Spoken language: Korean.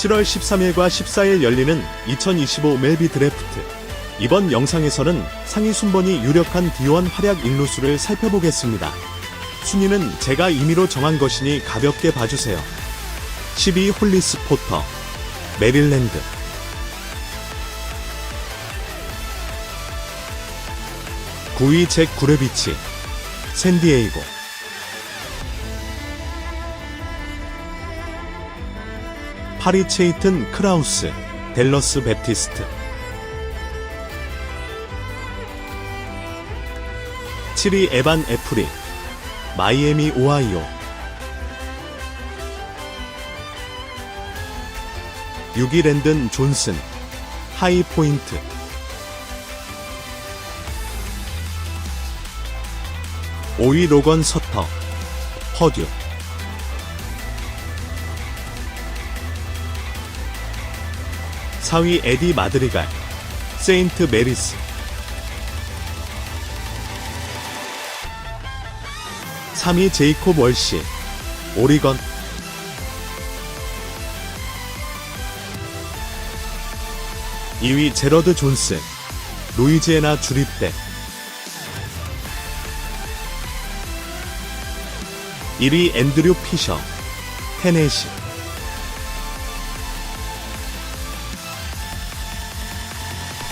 7월 13일과 14일 열리는 2025 멜비 드래프트. 이번 영상에서는 상위 순번이 유력한 D1 활약 인루수를 살펴보겠습니다. 순위는 제가 임의로 정한 것이니 가볍게 봐주세요. 12 홀리스 포터, 메릴랜드. 9위 잭 구레비치, 샌디에이고. 8위 체이튼 크라우스, 델러스 베프티스트. 7위 에반 애플이, 마이애미 오하이오. 6위 랜든 존슨, 하이포인트. 5위 로건 서터, 퍼듀. 4위 에디 마드리갈, 세인트 메리스. 3위 제이콥 월시, 오리건. 2위 제러드 존스, 루이지애나 주립대. 1위 앤드류 피셔, 테네시.